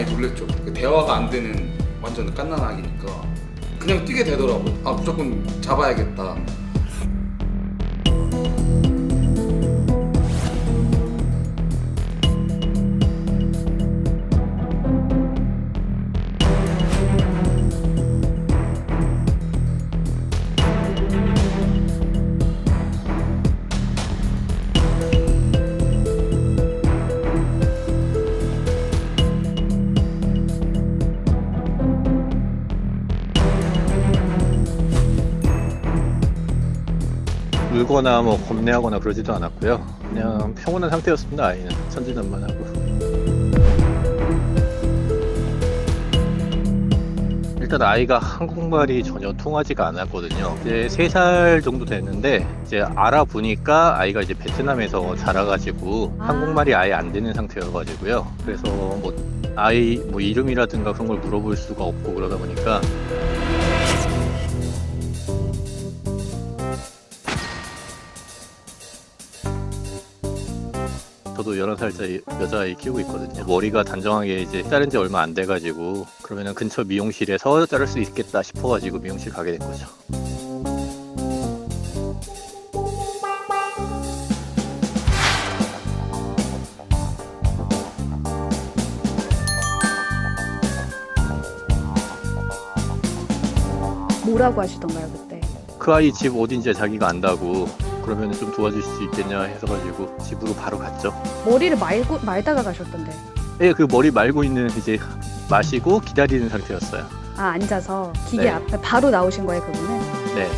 놀랬죠. 그 대화가 안 되는 완전 깐난아기니까 그냥 뛰게 되더라고요. 아 무조건 잡아야겠다. 울거나 뭐 겁내하거나 그러지도 않았고요. 그냥 평온한 상태였습니다. 아이는 천진난만하고. 일단 아이가 한국말이 전혀 통하지가 않았거든요. 이제 3살 정도 됐는데 이제 알아보니까 아이가 이제 베트남에서 자라가지고 아. 한국말이 아예 안 되는 상태여가지고요. 그래서 뭐 아이 뭐 이름이라든가 그런 걸 물어볼 수가 없고 그러다 보니까 저도 11살 짜리 여자아이 키우고 있거든요. 머리가 단정하게 이제 자른 지 얼마 안 돼가지고 그러면은 근처 미용실에서 자를 수 있겠다 싶어가지고 미용실 가게 된 거죠. 뭐라고 하시던가요 그때? 그 아이 집 어딘지 자기가 안다고 그러면 좀 도와줄 수 있겠냐 해서가지고 집으로 바로 갔죠. 머리를 말고 말다가 가셨던데. 예, 그 머리 말고 있는 이제 마시고 기다리는 상태였어요. 아 앉아서 기계 네. 앞에 바로 나오신 거예요 그분은? 네.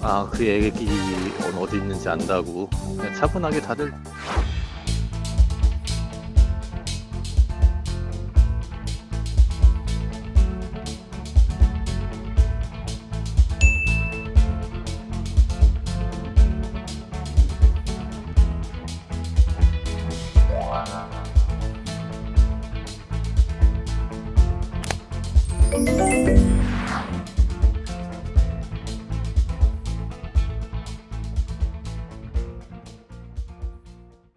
아, 그 애기 어디 있는지 안다고 그냥 차분하게 다들